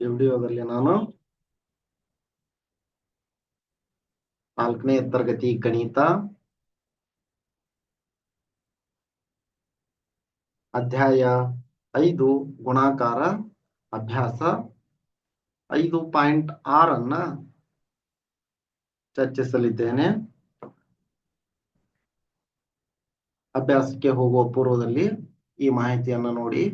ಈ ನಾನು ನಾಲ್ಕನೇ ತರಗತಿ ಗಣಿತ ಅಧ್ಯಾಯ ಐದು ಗುಣಾಕಾರ ಅಭ್ಯಾಸ ಐದು ಪಾಯಿಂಟ್ ಆರನ್ನ ಚರ್ಚಿಸಲಿದ್ದೇನೆ. ಅಭ್ಯಾಸಕ್ಕೆ ಹೋಗುವ ಪೂರ್ವದಲ್ಲಿ ಈ ಮಾಹಿತಿಯನ್ನ ನೋಡಿ.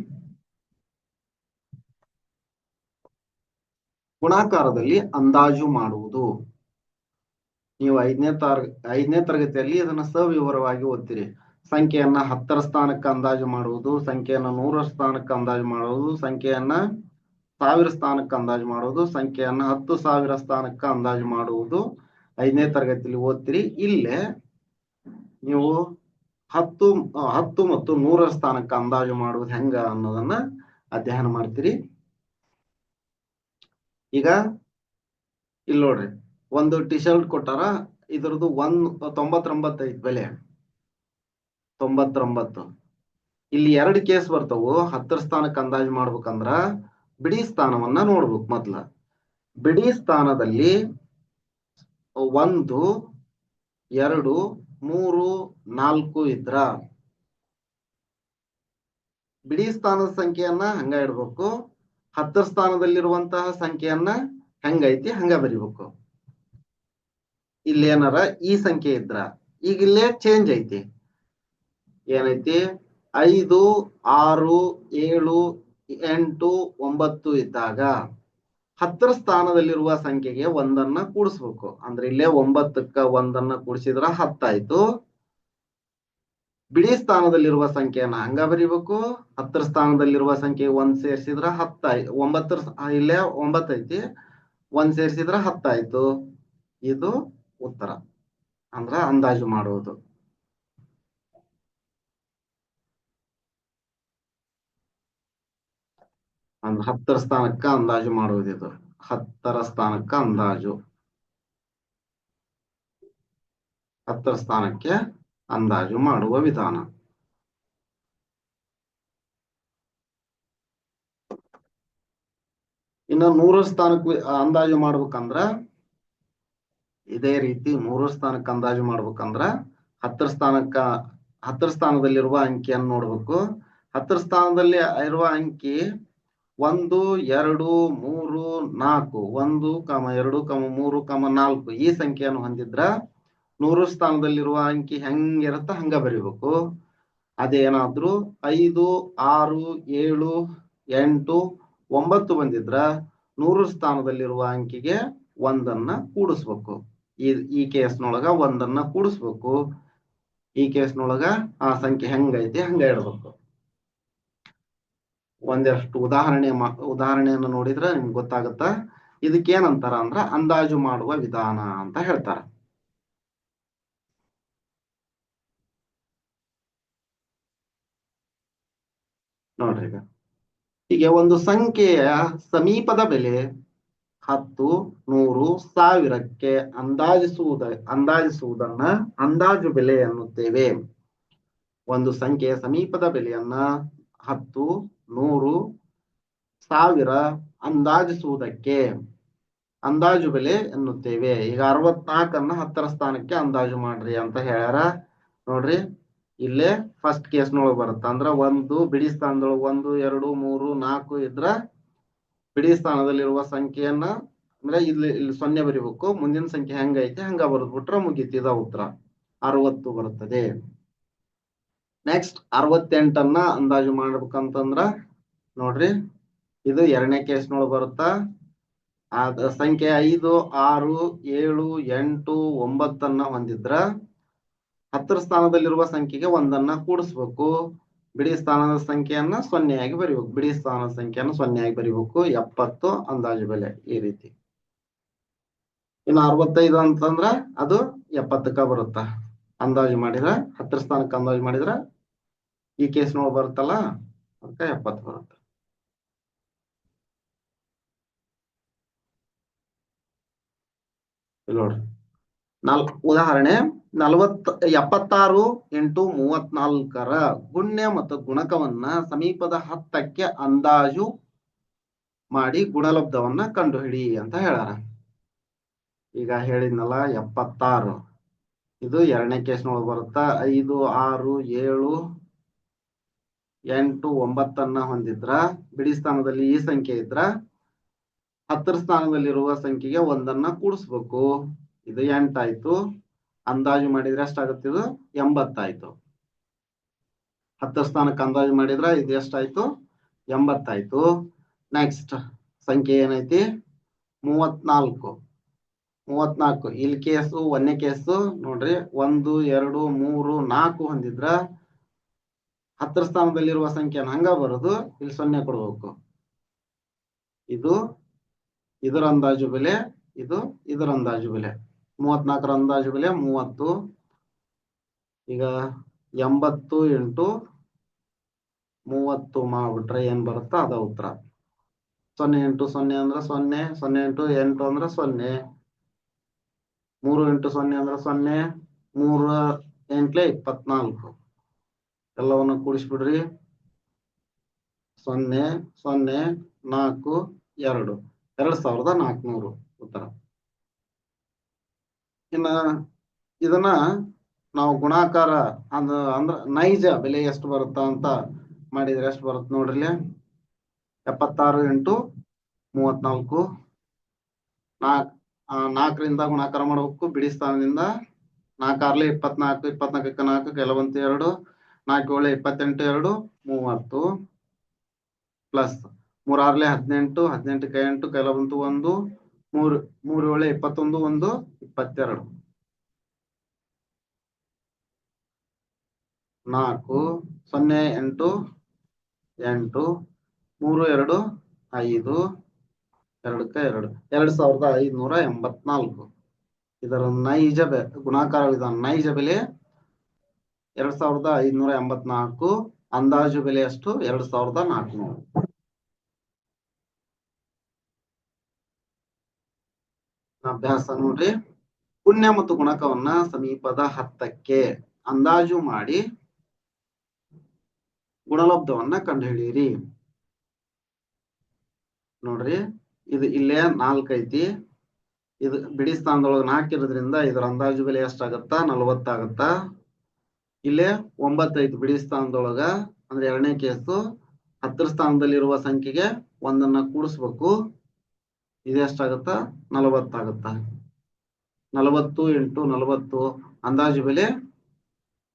ಗುಣಾಕಾರದಲ್ಲಿ ಅಂದಾಜು ಮಾಡುವುದು. ನೀವು ಐದನೇ ತರ, ಐದನೇ ತರಗತಿಯಲ್ಲಿ ಇದನ್ನ ಸವಿವರವಾಗಿ ಓದ್ತೀರಿ. ಸಂಖ್ಯೆಯನ್ನ ಹತ್ತರ ಸ್ಥಾನಕ್ಕೆ ಅಂದಾಜು ಮಾಡುವುದು, ಸಂಖ್ಯೆಯನ್ನ ನೂರ ಸ್ಥಾನಕ್ಕೆ ಅಂದಾಜು ಮಾಡುವುದು, ಸಂಖ್ಯೆಯನ್ನ ಸಾವಿರ ಸ್ಥಾನಕ್ಕೆ ಅಂದಾಜು ಮಾಡುವುದು, ಸಂಖ್ಯೆಯನ್ನ ಹತ್ತು ಸಾವಿರ ಸ್ಥಾನಕ್ಕೆ ಅಂದಾಜು ಮಾಡುವುದು. ಐದನೇ ತರಗತಿಯಲ್ಲಿ ಓದ್ತೀರಿ. ಇಲ್ಲೇ ನೀವು ಹತ್ತು ಹತ್ತು ಮತ್ತು ನೂರರ ಸ್ಥಾನಕ್ಕೆ ಅಂದಾಜು ಮಾಡುವುದು ಹೆಂಗ ಅನ್ನೋದನ್ನ ಅಧ್ಯಯನ ಮಾಡ್ತೀರಿ. ಈಗ ಇಲ್ಲಿ ನೋಡ್ರಿ, ಒಂದು ಟಿ ಶರ್ಟ್ ಕೊಟ್ಟಾರ, ಇದ್ರದ್ದು ಒಂದ್, ತೊಂಬತ್ತೊಂಬತ್ತೈದು ಬೆಲೆ. ತೊಂಬತ್ತೊಂಬತ್ತು. ಇಲ್ಲಿ ಎರಡು ಕೇಸ್ ಬರ್ತಾವು, ಹತ್ತರ ಸ್ಥಾನಕ್ಕೆ ಅಂದಾಜು ಮಾಡ್ಬೇಕಂದ್ರ ಬಿಡಿ ಸ್ಥಾನವನ್ನ ನೋಡ್ಬೇಕು ಮೊದ್ಲ. ಬಿಡಿ ಸ್ಥಾನದಲ್ಲಿ ಒಂದು, ಎರಡು, ಮೂರು, ನಾಲ್ಕು ಇದ್ರ. ಬಿಡಿ ಸ್ಥಾನದ ಸಂಖ್ಯೆಯನ್ನ ಹಂಗ ಇಡ್ಬೇಕು. ಹತ್ತರ ಸ್ಥಾನದಲ್ಲಿರುವಂತಹ ಸಂಖ್ಯೆಯನ್ನ ಹೆಂಗೈತಿ? ಹಂಗ ಬರಿಬೇಕು. ಇಲ್ಲಿ ಏನಾರ ಈ ಸಂಖ್ಯೆ ಇದ್ರ. ಈಗ ಇಲ್ಲೇ ಚೇಂಜ್ ಐತಿ. ಏನೈತಿ? ಐದು, ಆರು, ಏಳು, ಎಂಟು, ಒಂಬತ್ತು ಇದ್ದಾಗ ಹತ್ತರ ಸ್ಥಾನದಲ್ಲಿರುವ ಸಂಖ್ಯೆಗೆ ಒಂದನ್ನ ಕೂಡಿಸ್ಬೇಕು. ಅಂದ್ರೆ ಇಲ್ಲೇ ಒಂಬತ್ತಕ್ಕ ಒಂದನ್ನ ಕೂಡಿಸಿದ್ರ ಹತ್ತಾಯ್ತು. ಬಿಡಿ ಸ್ಥಾನದಲ್ಲಿರುವ ಸಂಖ್ಯೆಯನ್ನ ಹಂಗ ಬರಿಬೇಕು. ಹತ್ತರ ಸ್ಥಾನದಲ್ಲಿರುವ ಸಂಖ್ಯೆ ಒಂದ್ ಸೇರಿಸಿದ್ರ ಹತ್ತ ಒಂಬತ್ತರ ಇಲ್ಲೇ ಒಂಬತ್ತೈತಿ ಒಂದ್ ಸೇರಿಸಿದ್ರ ಹತ್ತಾಯ್ತು ಇದು ಉತ್ತರ. ಅಂದ್ರ ಅಂದಾಜು ಮಾಡುವುದು. ಅಂದ್ರ ಹತ್ತರ ಸ್ಥಾನಕ್ಕ ಅಂದಾಜು ಮಾಡುವುದು ಇದು. ಹತ್ತರ ಸ್ಥಾನಕ್ಕ ಅಂದಾಜು. ಹತ್ತರ ಸ್ಥಾನಕ್ಕೆ ಅಂದಾಜು ಮಾಡುವ ವಿಧಾನ. ಇನ್ನು ನೂರ ಸ್ಥಾನಕ್ಕೆ ಅಂದಾಜು ಮಾಡ್ಬೇಕಂದ್ರ, ಇದೇ ರೀತಿ ಮೂರು ಸ್ಥಾನಕ್ಕೆ ಅಂದಾಜು ಮಾಡ್ಬೇಕಂದ್ರ, ಹತ್ತರ ಸ್ಥಾನಕ್ಕ, ಹತ್ತರ ಸ್ಥಾನದಲ್ಲಿರುವ ಅಂಕಿಯನ್ನು ನೋಡ್ಬೇಕು. ಹತ್ತರ ಸ್ಥಾನದಲ್ಲಿ ಇರುವ ಅಂಕಿ ಒಂದು, ಎರಡು, ಮೂರು, ನಾಲ್ಕು, ಒಂದು, ಕಮ ಎರಡು, ಕಮ ಮೂರು, ಕಮ ನಾಲ್ಕು ಈ ಸಂಖ್ಯೆಯನ್ನು ಹೊಂದಿದ್ರ ನೂರು ಸ್ಥಾನದಲ್ಲಿರುವ ಅಂಕಿ ಹೆಂಗಿರತ್ತ ಹಂಗ ಬರಿಬೇಕು. ಅದೇನಾದ್ರೂ ಐದು, ಆರು, ಏಳು, ಎಂಟು, ಒಂಬತ್ತು ಬಂದಿದ್ರ ನೂರು ಸ್ಥಾನದಲ್ಲಿರುವ ಅಂಕಿಗೆ ಒಂದನ್ನ ಕೂಡಿಸ್ಬೇಕು. ಈ ಈ ಕೇಸ್ನೊಳಗ ಒಂದನ್ನ ಕೂಡಿಸ್ಬೇಕು. ಈ ಕೇಸ್ನೊಳಗ ಆ ಸಂಖ್ಯೆ ಹೆಂಗೈತಿ ಹಂಗ ಇಡ್ಬೇಕು ಒಂದಷ್ಟು ಉದಾಹರಣೆ ಉದಾಹರಣೆಯನ್ನು ನೋಡಿದ್ರೆ ನಿಮ್ಗೆ ಗೊತ್ತಾಗತ್ತ. ಇದಕ್ಕೇನಂತಾರ ಅಂದ್ರ ಅಂದಾಜು ಮಾಡುವ ವಿಧಾನ ಅಂತ ಹೇಳ್ತಾರ. ನೋಡ್ರಿ ಈಗ. ಹೀಗೆ ಒಂದು ಸಂಖ್ಯೆಯ ಸಮೀಪದ ಬೆಲೆ ಹತ್ತು, ನೂರು, ಸಾವಿರಕ್ಕೆ ಅಂದಾಜಿಸುವುದ, ಅಂದಾಜಿಸುವುದನ್ನ ಅಂದಾಜು ಬೆಲೆ ಎನ್ನುತ್ತೇವೆ. ಒಂದು ಸಂಖ್ಯೆಯ ಸಮೀಪದ ಬೆಲೆಯನ್ನ ಹತ್ತು, ನೂರು, ಸಾವಿರ ಅಂದಾಜಿಸುವುದಕ್ಕೆ ಅಂದಾಜು ಬೆಲೆ ಎನ್ನುತ್ತೇವೆ. ಈಗ ಅರವತ್ನಾಲ್ಕನ್ನ ಹತ್ತರ ಸ್ಥಾನಕ್ಕೆ ಅಂದಾಜು ಮಾಡ್ರಿ ಅಂತ ಹೇಳ್ಯಾರ. ನೋಡ್ರಿ. ಇಲ್ಲೇ ಫಸ್ಟ್ ಕೇಸ್ನೊಳಗೆ ಬರುತ್ತೆ. ಅಂದ್ರ ಒಂದು ಬಿಡಿ ಸ್ಥಾನದೊಳಗೆ ಒಂದು, ಎರಡು, ಮೂರು, ನಾಲ್ಕು ಇದ್ರ ಬಿಡಿ ಸ್ಥಾನದಲ್ಲಿರುವ ಸಂಖ್ಯೆಯನ್ನ ಅಂದ್ರೆ ಇಲ್ಲಿ ಇಲ್ಲಿ ಸೊನ್ನೆ ಬರಿಬೇಕು. ಮುಂದಿನ ಸಂಖ್ಯೆ ಹೆಂಗೈತೆ ಹಂಗ ಬರೆದ್ಬಿಟ್ರೆ ಮುಗೀತಿ. ಇದ ಉತ್ತರ. ಅರವತ್ತು ಬರುತ್ತದೆ ನೆಕ್ಸ್ಟ್ ಅರವತ್ತೆಂಟನ್ನ ಅಂದಾಜು ಮಾಡ್ಬೇಕಂತಂದ್ರ ನೋಡ್ರಿ, ಇದು ಎರಡನೇ ಕೇಸ್ನೊಳಗೆ ಬರುತ್ತಾ? ಅದ ಸಂಖ್ಯೆ ಐದು, ಆರು, ಏಳು, ಎಂಟು, ಒಂಬತ್ತನ್ನ ಹೊಂದಿದ್ರ ಹತ್ತರ ಸ್ಥಾನದಲ್ಲಿರುವ ಸಂಖ್ಯೆಗೆ ಒಂದನ್ನ ಕೂಡಿಸ್ಬೇಕು. ಬಿಡಿ ಸ್ಥಾನದ ಸಂಖ್ಯೆಯನ್ನ ಸೊನ್ನೆಯಾಗಿ ಬರಿಬೇಕು. ಬಿಡಿ ಸ್ಥಾನದ ಸಂಖ್ಯೆಯನ್ನ ಸೊನ್ನೆಯಾಗಿ ಬರಿಬೇಕು. ಎಪ್ಪತ್ತು ಅಂದಾಜು ಬೆಲೆ ಈ ರೀತಿ. ಇನ್ನು ಅರವತ್ತೈದು ಅಂತಂದ್ರ ಅದು ಎಪ್ಪತ್ತಕ್ಕ ಬರುತ್ತ? ಅಂದಾಜು ಮಾಡಿದ್ರ, ಹತ್ತರ ಸ್ಥಾನಕ್ಕೆ ಅಂದಾಜು ಮಾಡಿದ್ರ ಈ ಕೇಸ್ ನೋಡ್ ಬರುತ್ತಲ್ಲ, ಅದಕ್ಕೆ ಎಪ್ಪತ್ತು ಬರುತ್ತೆ. ನೋಡ್ರಿ ನಾಲ್ಕು ಉದಾಹರಣೆ. ನಲವತ್ ಎಪ್ಪತ್ತಾರು ಎಂಟು ಮೂವತ್ನಾಲ್ಕರ ಗುಣ್ಯ ಮತ್ತು ಗುಣಕವನ್ನ ಸಮೀಪದ ಹತ್ತಕ್ಕೆ ಅಂದಾಜು ಮಾಡಿ ಗುಣಲಬ್ಧವನ್ನ ಕಂಡುಹಿಡಿ ಅಂತ ಹೇಳಾರ ಈಗ ಹೇಳಿದ್ನಲ್ಲ, ಎಪ್ಪತ್ತಾರು. ಇದು ಎರಡನೇ ಕೇಸ್ನೊಳಗೆ ಬರುತ್ತಾ, ಐದು, ಆರು, ಏಳು, ಎಂಟು, ಒಂಬತ್ತನ್ನ ಹೊಂದಿದ್ರ, ಬಿಡಿ ಸ್ಥಾನದಲ್ಲಿ ಈ ಸಂಖ್ಯೆ ಇದ್ರ, ಹತ್ತರ ಸ್ಥಾನದಲ್ಲಿರುವ ಸಂಖ್ಯೆಗೆ ಒಂದನ್ನ ಕೂಡಿಸ್ಬೇಕು. ಇದು ಎಂಟಾಯ್ತು ಅಂದಾಜು ಮಾಡಿದ್ರೆ ಎಷ್ಟಾಗುತ್ತೆ ಇದು? ಎಂಬತ್ತಾಯ್ತು. ಹತ್ತು ಸ್ಥಾನಕ್ಕೆ ಅಂದಾಜು ಮಾಡಿದ್ರೆ ಇದು ಎಷ್ಟಾಯ್ತು? ಎಂಬತ್ತಾಯ್ತು. ನೆಕ್ಸ್ಟ್ ಸಂಖ್ಯೆ ಏನೈತಿ? ಮೂವತ್ನಾಲ್ಕು. ಮೂವತ್ನಾಲ್ಕು. ಇಲ್ಲಿ ಕೇಸು ಒಂದನೇ ಕೇಸು, ನೋಡ್ರಿ, ಒಂದು, ಎರಡು, ಮೂರು, ನಾಲ್ಕು ಹೊಂದಿದ್ರ ಹತ್ತರ ಸ್ಥಾನದಲ್ಲಿರುವ ಸಂಖ್ಯೆನ ಹಂಗ ಬರೋದು? ಇಲ್ಲಿ ಸೊನ್ನೆ ಕೊಡ್ಬೇಕು. ಇದು ಇದರ ಅಂದಾಜು ಬೆಲೆ, ಇದು ಇದರ ಅಂದಾಜು ಬೆಲೆ. ಮೂವತ್ನಾಲ್ಕರ ಅಂದಾಜು ಬೆಲೆ ಮೂವತ್ತು. ಈಗ ಎಂಬತ್ತು ಇಂಟು ಮೂವತ್ತು ಮಾಡ್ಬಿಟ್ರೆ ಏನ್ ಬರುತ್ತಾ? ಅದ ಉತ್ತರ. ಸೊನ್ನೆ ಇಂಟು ಸೊನ್ನೆ ಅಂದ್ರೆ ಸೊನ್ನೆ ಸೊನ್ನೆ ಇಂಟು ಎಂಟು ಅಂದ್ರೆ ಸೊನ್ನೆ. ಮೂರು ಇಂಟು ಸೊನ್ನೆ ಅಂದ್ರೆ ಸೊನ್ನೆ, ಮೂರ ಎಂಟ್ಲೆ ಇಪ್ಪತ್ನಾಲ್ಕು. ಎಲ್ಲವನ್ನು ಕೂಡಿಸ್ಬಿಡ್ರಿ. ಸೊನ್ನೆ ಸೊನ್ನೆ, ನಾಲ್ಕು, ಎರಡು. ಎರಡ್ ಸಾವಿರದ ನಾಲ್ಕುನೂರು ಉತ್ತರ. ಇನ್ನ ಇದನ್ನ ನಾವು ಗುಣಾಕಾರ ಅಂದ, ಅಂದ್ರ ನೈಜ ಬೆಲೆ ಎಷ್ಟು ಬರುತ್ತ ಅಂತ ಮಾಡಿದ್ರೆ ಎಷ್ಟು ಬರುತ್ತೆ ನೋಡ್ರಿ. ಎಪ್ಪತ್ತಾರು ಎಂಟು ಮೂವತ್ನಾಲ್ಕು. ನಾಲ್ಕು ನಾಲ್ಕರಿಂದ ಗುಣಾಕಾರ ಮಾಡಬೇಕು. ಬಿಡಿ ಸ್ಥಾನದಿಂದ ನಾಲ್ಕಾರ್ಲೆ ಇಪ್ಪತ್ನಾಲ್ಕು, ಇಪ್ಪತ್ನಾಲ್ಕಕ್ಕೆ ನಾಲ್ಕು ಕೆಲವಂತ ಎರಡು ನಾಲ್ಕು ಏಳು ಇಪ್ಪತ್ತೆಂಟು, ಎರಡು, ಮೂವತ್ತು. ಪ್ಲಸ್ ಮೂರಾರ್ಲೆ ಹದಿನೆಂಟು, ಹದಿನೆಂಟಕ್ಕೆ ಎಂಟು ಕೆಲವಂತು ಒಂದು ಮೂರು ಮೂರು ಇಪ್ಪತ್ತೊಂದು, ಒಂದು ಇಪ್ಪತ್ತೆರಡು. ನಾಲ್ಕು, ಸೊನ್ನೆ, ಎಂಟು ಎಂಟು, ಮೂರು, ಎರಡು, ಐದು, ಎರಡಕ್ಕೆ ಎರಡು. ಎರಡ್ ಸಾವಿರದ ಐದುನೂರ ಎಂಬತ್ನಾಲ್ಕು. ಇದರ ನೈಜ ಬೆ, ಗುಣಾಕಾರ ವಿಧಾನ, ನೈಜ ಬೆಲೆ ಎರಡ್ ಸಾವಿರದ ಐದುನೂರ ಎಂಬತ್ನಾಲ್ಕು, ಅಂದಾಜು ಬೆಲೆ ಎಷ್ಟು ಎರಡ್ ಸಾವಿರದ ನಾಲ್ಕುನೂರು. ಅಭ್ಯಾಸ ನೋಡ್ರಿ. ಪುಣ್ಯ ಮತ್ತು ಗುಣಕವನ್ನ ಸಮೀಪದ ಹತ್ತಕ್ಕೆ ಅಂದಾಜು ಮಾಡಿ ಗುಣಲಬ್ಧವನ್ನ ಕಂಡುಹಿಡಿಯಿರಿ. ನೋಡ್ರಿ, ಇದು ಇಲ್ಲೇ ನಾಲ್ಕು ಐತಿ. ಇದು ಬಿಡಿ ಸ್ಥಾನದೊಳಗೆ ಹಾಕಿರೋದ್ರಿಂದ ಇದರ ಅಂದಾಜು ಬೆಲೆ ಎಷ್ಟಾಗತ್ತಾ? ನಲವತ್ತಾಗತ್ತಾ ಇಲ್ಲೇ ಒಂಬತ್ತೈದು ಬಿಡಿ ಸ್ಥಾನದೊಳಗ. ಅಂದ್ರೆ ಎರಡನೇ ಕೇಸು ಹತ್ತರ ಸ್ಥಾನದಲ್ಲಿರುವ ಸಂಖ್ಯೆಗೆ ಒಂದನ್ನ ಕೂಡಿಸ್ಬೇಕು. ಇದು ಎಷ್ಟಾಗತ್ತ ನಲವತ್ತಾಗತ್ತ ನಲವತ್ತು ಎಂಟು ನಲವತ್ತು ಅಂದಾಜು ಬೆಲೆ?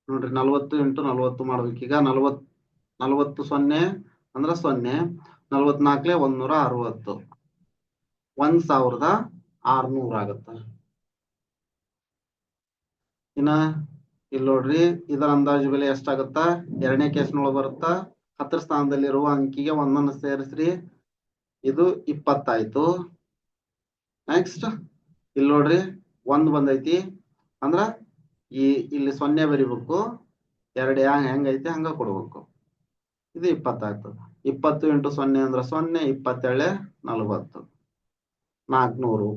ನೋಡ್ರಿ, ನಲವತ್ತು ಎಂಟು ನಲವತ್ತು ಈಗ ನಲವತ್, ನಲವತ್ತು ಸೊನ್ನೆ ಅಂದ್ರ ಸೊನ್ನೆ. ನಲವತ್ನಾಲ್ಕಲೆ ಒಂದ್ನೂರ ಅರವತ್ತು. ಒಂದ್ ಸಾವಿರದ ಆರ್ನೂರ ಆಗತ್ತ? ಇನ್ನ ಇಲ್ಲಿ ನೋಡ್ರಿ, ಇದರ ಅಂದಾಜು ಬೆಲೆ ಎಷ್ಟಾಗತ್ತ ಎರಡನೇ ಕೇಸ್ನೊಳಗೆ ಬರುತ್ತಾ? ಹತ್ತರ ಸ್ಥಾನದಲ್ಲಿರುವ ಅಂಕಿಗೆ ಒಂದನ್ನು ಸೇರಿಸ್ರಿ. ಇದು ಇಪ್ಪತ್ತಾಯ್ತು. ನೆಕ್ಸ್ಟ್ ಇಲ್ಲಿ ನೋಡ್ರಿ, ಒಂದ್ ಬಂದೈತಿ. ಅಂದ್ರ ಈ ಇಲ್ಲಿ ಸೊನ್ನೆ ಬರಿಬೇಕು. ಎರಡು ಯಾ ಹೆಂಗೈತಿ ಹಂಗ ಕೊಡ್ಬೇಕು. ಇದು ಇಪ್ಪತ್ತಾಗ್ತದೆ. ಇಪ್ಪತ್ತು ಇಂಟು ಸೊನ್ನೆ ಅಂದ್ರ ಸೊನ್ನೆ, ಇಪ್ಪತ್ತೇಳೆ, ನಲವತ್ತು. ನಾಲ್ಕುನೂರು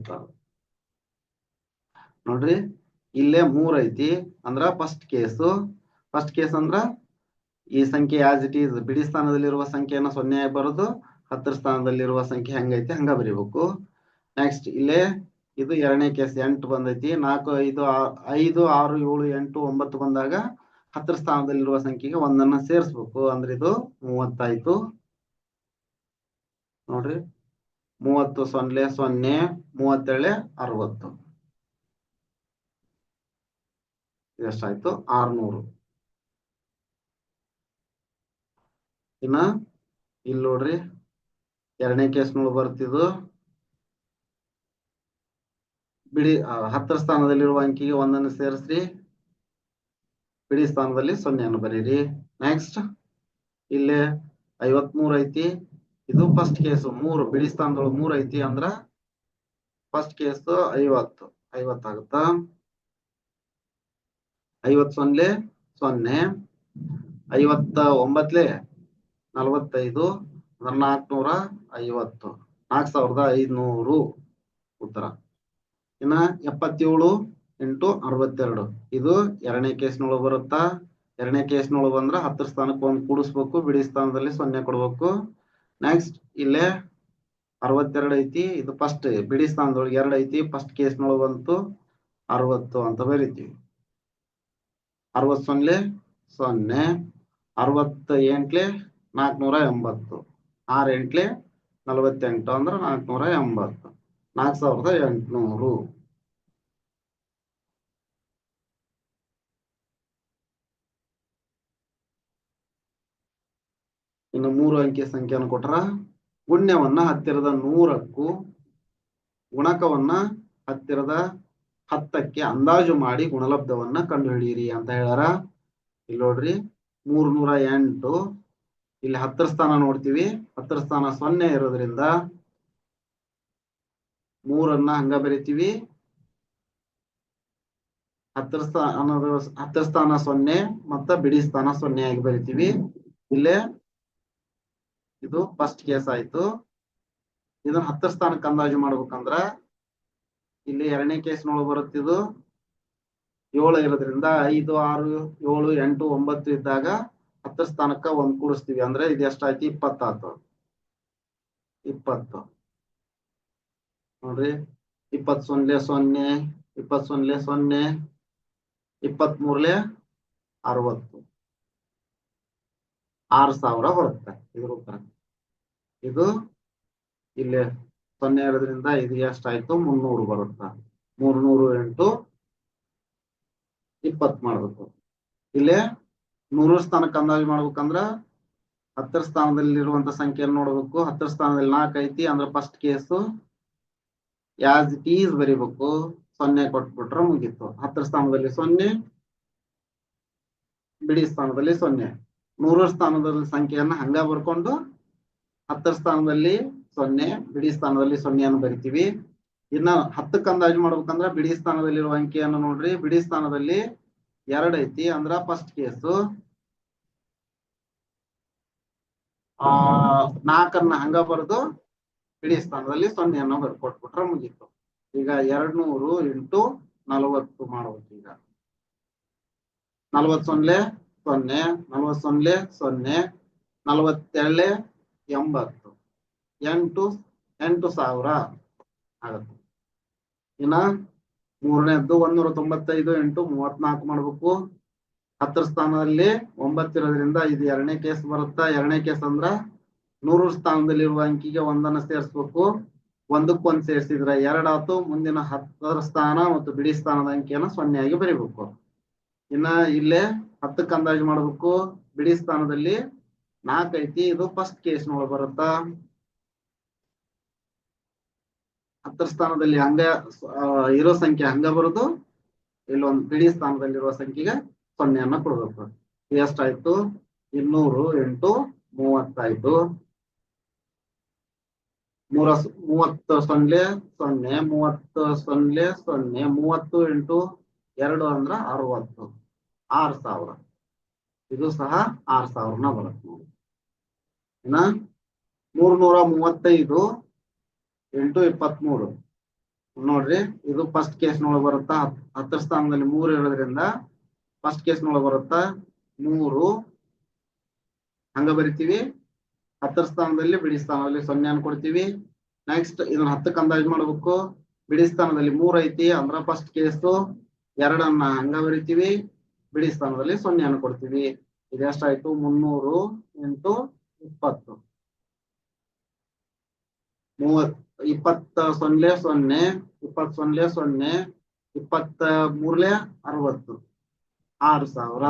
ನೋಡ್ರಿ, ಇಲ್ಲೇ ಮೂರ್ ಐತಿ. ಅಂದ್ರ ಫಸ್ಟ್ ಕೇಸು ಫಸ್ಟ್ ಕೇಸ್ ಅಂದ್ರ ಈ ಸಂಖ್ಯೆ ಆಸ್ ಇಟ್ ಈಸ್ ಬಿಡಿ ಸ್ಥಾನದಲ್ಲಿರುವ ಸಂಖ್ಯೆಯನ್ನ ಸೊನ್ನೆ ಬರೋದು, ಹತ್ತರ ಸ್ಥಾನದಲ್ಲಿರುವ ಸಂಖ್ಯೆ ಹೆಂಗೈತಿ ಹಂಗ ಬರಿಬೇಕು. ನೆಕ್ಸ್ಟ್ ಇಲ್ಲೇ ಇದು ಎರಡನೇ ಕೇಸ್ ಎಂಟು ಬಂದೈತಿ. ನಾಲ್ಕು, ಐದು ಐದು, ಆರು, ಏಳು, ಎಂಟು, ಒಂಬತ್ತು ಬಂದಾಗ ಹತ್ತರ ಸ್ಥಾನದಲ್ಲಿರುವ ಸಂಖ್ಯೆಗೆ ಒಂದನ್ನ ಸೇರಿಸ್ಬೇಕು. ಅಂದ್ರೆ ಇದು ಮೂವತ್ತಾಯ್ತು. ನೋಡ್ರಿ. ಮೂವತ್ತು ಸೊನ್ನೆ ಸೊನ್ನೆ, ಮೂವತ್ತೇಳೆ, ಅರವತ್ತು. ಎಷ್ಟಾಯ್ತು? ಆರ್ನೂರು. ಇನ್ನ, ಇಲ್ಲಿ ನೋಡ್ರಿ. ಎರಡನೇ ಕೇಸ್ನೊಳಗೆ ಬರ್ತಿದ್ದು. ಬಿಡಿ ಹತ್ತರ ಸ್ಥಾನದಲ್ಲಿರುವ ಅಂಕಿಗೆ ಒಂದನ್ನು ಸೇರಿಸ್ರಿ. ಬಿಡಿ ಸ್ಥಾನದಲ್ಲಿ ಸೊನ್ನೆಯನ್ನು ಬರೀರಿ. ನೆಕ್ಸ್ಟ್ ಇಲ್ಲಿ ಐವತ್ಮೂರು ಐತಿ. ಇದು ಫಸ್ಟ್ ಕೇಸು ಮೂರು, ಬಿಡಿ ಸ್ಥಾನದೊಳಗೆ ಮೂರು ಐತಿ ಅಂದ್ರ ಫಸ್ಟ್ ಕೇಸ್ ಐವತ್ತು ಐವತ್ತಾಗುತ್ತ ಐವತ್ ಸೊನ್ನೆ ಸೊನ್ನೆ. ಐವತ್ತ ಒಂಬತ್ಲೆ ನಲವತ್ತೈದು ನಾಲ್ಕುನೂರ ಐವತ್ತು. ನಾಲ್ಕು ಸಾವಿರದ ಐದ್ನೂರು ಉತ್ತರ. ಇನ್ನ ಎಪ್ಪತ್ತೇಳು ಇಂಟು ಅರವತ್ತೆರಡು. ಇದು ಎರಡನೇ ಕೇಸ್ನೊಳಗೆ ಬರುತ್ತಾ? ಎರಡನೇ ಕೇಸ್ನೊಳಗೆ ಬಂದ್ರೆ ಹತ್ತರ ಸ್ಥಾನಕ್ಕೆ ಒಂದು ಕೂಡಿಸ್ಬೇಕು, ಬಿಡಿ ಸ್ಥಾನದಲ್ಲಿ ಸೊನ್ನೆ ಕೊಡ್ಬೇಕು. ನೆಕ್ಸ್ಟ್ ಇಲ್ಲೇ ಅರವತ್ತೆರಡು ಐತಿ, ಇದು ಫಸ್ಟ್ ಬಿಡಿ ಸ್ಥಾನದೊಳಗೆ ಎರಡು ಐತಿ ಫಸ್ಟ್ ಕೇಸ್ನೊಳಗೆ ಬಂತು ಅರವತ್ತು ಅಂತ ಬರೀತೀವಿ. ಅರವತ್ ಸೊನ್ನೆ ಸೊನ್ನೆ ಅರವತ್ತ ಎಂಟ್ಲೆ ನಾಲ್ಕನೂರ ಎಂಬತ್ತು. ಆರ್ ಎಂಟ್ಲೆ ನಲವತ್ತೆಂಟು ಅಂದ್ರೆ ನಾಲ್ಕನೂರ ಎಂಬತ್ತು. ನಾಲ್ಕು ಸಾವಿರದ ಎಂಟುನೂರು ಇನ್ನು ಮೂರು ಅಂಕಿ ಸಂಖ್ಯೆಯನ್ನು ಕೊಟ್ರ? ಗುಣ್ಯವನ್ನ ಹತ್ತಿರದ ನೂರಕ್ಕೂ ಗುಣಕವನ್ನ ಹತ್ತಿರದ ಹತ್ತಕ್ಕೆ ಅಂದಾಜು ಮಾಡಿ ಗುಣಲಬ್ಧವನ್ನ ಕಂಡುಹಿಡಿಯಿರಿ ಅಂತ ಹೇಳಾರ ಇಲ್ಲಿ ನೋಡ್ರಿ ಮೂರ್ ನೂರ ಎಂಟು. ಇಲ್ಲಿ ಹತ್ತರ ಸ್ಥಾನ ನೋಡ್ತೀವಿ. ಹತ್ತರ ಸ್ಥಾನ ಸೊನ್ನೆ ಇರೋದ್ರಿಂದ ಮೂರನ್ನ ಹಂಗ ಬರಿತೀವಿ. ಹತ್ತರ ಸ್ಥಾನ ಹತ್ತರ ಸ್ಥಾನ ಸೊನ್ನೆ ಮತ್ತ ಬಿಡಿ ಸ್ಥಾನ ಸೊನ್ನೆ ಆಗಿ ಬರಿತೀವಿ. ಇಲ್ಲೇ ಇದು ಫಸ್ಟ್ ಕೇಸ್ ಆಯ್ತು. ಇದನ್ನ ಹತ್ತರ ಸ್ಥಾನಕ್ಕೆ ಅಂದಾಜು ಮಾಡ್ಬೇಕಂದ್ರ ಇಲ್ಲಿ ಎರಡನೇ ಕೇಸ್ನೊಳಗೆ ಬರುತ್ತೆ ಇದು. ಏಳು ಇರೋದ್ರಿಂದ ಐದು, ಆರು, ಏಳು, ಎಂಟು, ಒಂಬತ್ತು ಇದ್ದಾಗ ಹತ್ತರ ಸ್ಥಾನಕ್ಕ ಒಂದ್ ಕೂಡಿಸ್ತೀವಿ ಅಂದ್ರೆ ಇದು ಎಷ್ಟಾಯ್ತು ಇಪ್ಪತ್ತಾತು. ಇಪ್ಪತ್ತು. ನೋಡ್ರಿ. ಇಪ್ಪತ್ ಸೊನ್ನೆ ಸೊನ್ನೆ ಇಪ್ಪತ್ ಸೊನ್ನೆ ಸೊನ್ನೆ ಇಪ್ಪತ್ ಮೂರ್ಲೆ ಅರವತ್ತು. ಆರ್ ಸಾವಿರ ಬರುತ್ತೆ ಇದ್ರ ಉತ್ತರ. ಇದು ಇಲ್ಲಿ ಸೊನ್ನೆ ಎರಡರಿಂದ ಇದು ಎಷ್ಟಾಯ್ತು? ಮುನ್ನೂರು ಬರುತ್ತೆ. ಮೂರ್ನೂರು ಎಂಟು ಇಪ್ಪತ್ ಮಾಡ್ಬೇಕು. ಇಲ್ಲಿ ನೂರು ಸ್ಥಾನಕ್ಕೆ ಅಂದಾಜು ಮಾಡ್ಬೇಕಂದ್ರ ಹತ್ತರ ಸ್ಥಾನದಲ್ಲಿ ಇರುವಂತ ಸಂಖ್ಯೆಯನ್ನು ನೋಡ್ಬೇಕು. ಹತ್ತರ ಸ್ಥಾನದಲ್ಲಿ ನಾಲ್ಕು ಐತಿ ಅಂದ್ರೆ first case as it is ಬರಿಬೇಕು. ಸೊನ್ನೆ ಕೊಟ್ಬಿಟ್ರೆ ಮುಗೀತು. ಹತ್ತರ ಸ್ಥಾನದಲ್ಲಿ ಸೊನ್ನೆ, ಬಿಡಿ ಸ್ಥಾನದಲ್ಲಿ ಸೊನ್ನೆ. ನೂರರ ಸ್ಥಾನದಲ್ಲಿ ಸಂಖ್ಯೆಯನ್ನ ಹಂಗ ಬರ್ಕೊಂಡು ಹತ್ತರ ಸ್ಥಾನದಲ್ಲಿ ಸೊನ್ನೆ, ಬಿಡಿ ಸ್ಥಾನದಲ್ಲಿ ಸೊನ್ನೆಯನ್ನು ಬರಿತೀವಿ. ಇನ್ನ ಹತ್ತಕ್ಕೆ ಅಂದಾಜು ಮಾಡ್ಬೇಕಂದ್ರ ಬಿಡಿ ಸ್ಥಾನದಲ್ಲಿರುವ ಅಂಕಿಯನ್ನು ನೋಡ್ರಿ. ಬಿಡಿ ಸ್ಥಾನದಲ್ಲಿ ಎರಡ್ ಐತಿ ಅಂದ್ರ ಫಸ್ಟ್ ಕೇಸು ಆ, ನಾಲ್ಕನ್ನ ಹಂಗ ಬರೆದು ಬಿಡಿ ಸ್ಥಾನದಲ್ಲಿ ಸೊನ್ನೆಯನ್ನು ಬರ್ಕೊಟ್ಬಿಟ್ರೆ ಮುಗೀತು. ಈಗ ಎರಡ್ ನೂರು ಇಂಟು ನಲವತ್ತು ಮಾಡ್ಬೇಕು ಈಗ. ನಲ್ವತ್ ಸೊನ್ನೆ ಸೊನ್ನೆ ನಲ್ವತ್ ಸೊನ್ನೆ ಸೊನ್ನೆ ನಲವತ್ತೆರಳೆ ಎಂಬತ್ತು. ಎಂಟು ಎಂಟು ಸಾವಿರ ಆಗತ್ತೆ. ಇನ್ನ ಮೂರನೇದ್ದು ಒಂದೂರ ತೊಂಬತ್ತೈದು ಎಂಟು ಮೂವತ್ನಾಲ್ಕು ಮಾಡ್ಬೇಕು. ಹತ್ತರ ಸ್ಥಾನದಲ್ಲಿ ಒಂಬತ್ತಿರೋದ್ರಿಂದ ಇದು ಎರಡನೇ ಕೇಸ್ ಬರುತ್ತಾ? ಎರಡನೇ ಕೇಸ್ ಅಂದ್ರ ನೂರು ಸ್ಥಾನದಲ್ಲಿರುವ ಅಂಕಿಗೆ ಒಂದನ್ನ ಸೇರಿಸ್ಬೇಕು. ಒಂದಕ್ಕೆ ಒಂದ್ ಸೇರಿಸಿದ್ರೆ ಎರಡಾತು ಮುಂದಿನ ಹತ್ತರ ಸ್ಥಾನ ಮತ್ತು ಬಿಡಿ ಸ್ಥಾನದ ಅಂಕಿಯನ್ನ ಸೊನ್ನೆಯಾಗಿ ಬರಿಬೇಕು. ಇನ್ನ ಇಲ್ಲೇ ಹತ್ತಕ್ಕೆ ಅಂದಾಜು ಮಾಡ್ಬೇಕು. ಬಿಡಿ ಸ್ಥಾನದಲ್ಲಿ ನಾಲ್ಕು ಐತಿ. ಇದು ಫಸ್ಟ್ ಕೇಸ್ ನೋಡ್ ಬರುತ್ತಾ. ಹತ್ತರ ಸ್ಥಾನದಲ್ಲಿ ಹಂಗ ಇರೋ ಸಂಖ್ಯೆ ಹಂಗ ಬರುದು. ಇಲ್ಲೊಂದು ಬಿಡಿ ಸ್ಥಾನದಲ್ಲಿರುವ ಸಂಖ್ಯೆಗೆ ಸೊನ್ನೆಯನ್ನ ಕೊಡ್ಬೇಕು. ಎಷ್ಟಾಯ್ತು ಇನ್ನೂರು ಎಂಟು ಮೂವತ್ತಾಯ್ತು ಮೂರ ಮೂವತ್ತ ಸೊನ್ನೆ ಸೊನ್ನೆ, ಮೂವತ್ತು ಸೊನ್ನೆ ಸೊನ್ನೆ, ಮೂವತ್ತು ಎಂಟು ಎರಡು ಅಂದ್ರ ಅರವತ್ತು. ಆರ್ ಸಾವಿರ. ಇದು ಸಹ ಆರ್ ಸಾವಿರನ ಬರುತ್ತೆ ನೋಡಿ. ಇನ್ನ ಮೂರ್ನೂರ ಮೂವತ್ತೈದು ಎಂಟು ಇಪ್ಪತ್ಮೂರು ನೋಡ್ರಿ, ಇದು ಫಸ್ಟ್ ಕೇಸ್ ನೊಳಗೆ ಬರುತ್ತಾ? ಹತ್- ಹತ್ತರ ಸ್ಥಾನದಲ್ಲಿ ಮೂರು ಇರೋದ್ರಿಂದ ಫಸ್ಟ್ ಕೇಸ್ ನೊಳಗೆ ಬರುತ್ತಾ? ಮೂರು. ಹಂಗ ಬರಿತೀವಿ. ಹತ್ತರ ಸ್ಥಾನದಲ್ಲಿ ಬಿಡಿ ಸ್ಥಾನದಲ್ಲಿ ಸೊನ್ನೆಯನ್ನು ಕೊಡ್ತೀವಿ. ನೆಕ್ಸ್ಟ್ ಇದನ್ನ ಹತ್ತಕ್ಕೆ ಅಂದಾಜು ಮಾಡ್ಬೇಕು. ಬಿಡಿ ಸ್ಥಾನದಲ್ಲಿ ಮೂರ್ ಐತಿ, ಅಂದ್ರ ಫಸ್ಟ್ ಕೇಸು ಎರಡನ್ನ ಹಂಗ ಬರಿತೀವಿ. ಬಿಡಿ ಸ್ಥಾನದಲ್ಲಿ ಸೊನ್ನೆ ಕೊಡ್ತೀವಿ. ಇದೆಷ್ಟಾಯ್ತು ಮುನ್ನೂರು ಎಂಟು ಇಪ್ಪತ್ತು. ಮೂವತ್, ಇಪ್ಪತ್ತ ಸೊನ್ನೆ ಸೊನ್ನೆ ಇಪ್ಪತ್ ಸೊನ್ನೆ ಸೊನ್ನೆ, ಇಪ್ಪತ್ತ ಮೂರ್ಲೆ ಅರವತ್ತು. ಆರು ಸಾವಿರ.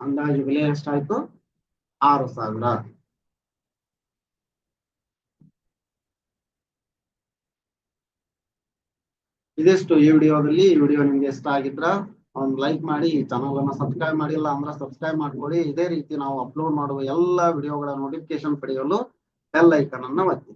ಅಂದಾಜು ಬೆಲೆ ಎಷ್ಟಾಯ್ತು? ಆರು ಸಾವಿರ. ಇದಿಷ್ಟು ಈ ವಿಡಿಯೋದಲ್ಲಿ. ಈ ವಿಡಿಯೋ ನಿಮ್ಗೆ ಇಷ್ಟ ಆಗಿದ್ರ ಒಂದು ಲೈಕ್ ಮಾಡಿ, ಈ ಚಾನಲ್ ಅನ್ನ ಸಬ್ಸ್ಕ್ರೈಬ್ ಮಾಡಿಲ್ಲ ಅಂದ್ರೆ ಸಬ್ಸ್ಕ್ರೈಬ್ ಮಾಡ್ಕೊಡಿ. ಇದೇ ರೀತಿ ನಾವು ಅಪ್ಲೋಡ್ ಮಾಡುವ ಎಲ್ಲಾ ವಿಡಿಯೋಗಳ ನೋಟಿಫಿಕೇಶನ್ ಪಡೆಯಲು ಬೆಲ್ ಐಕನ್ ಅನ್ನ ಒತ್ತಿ.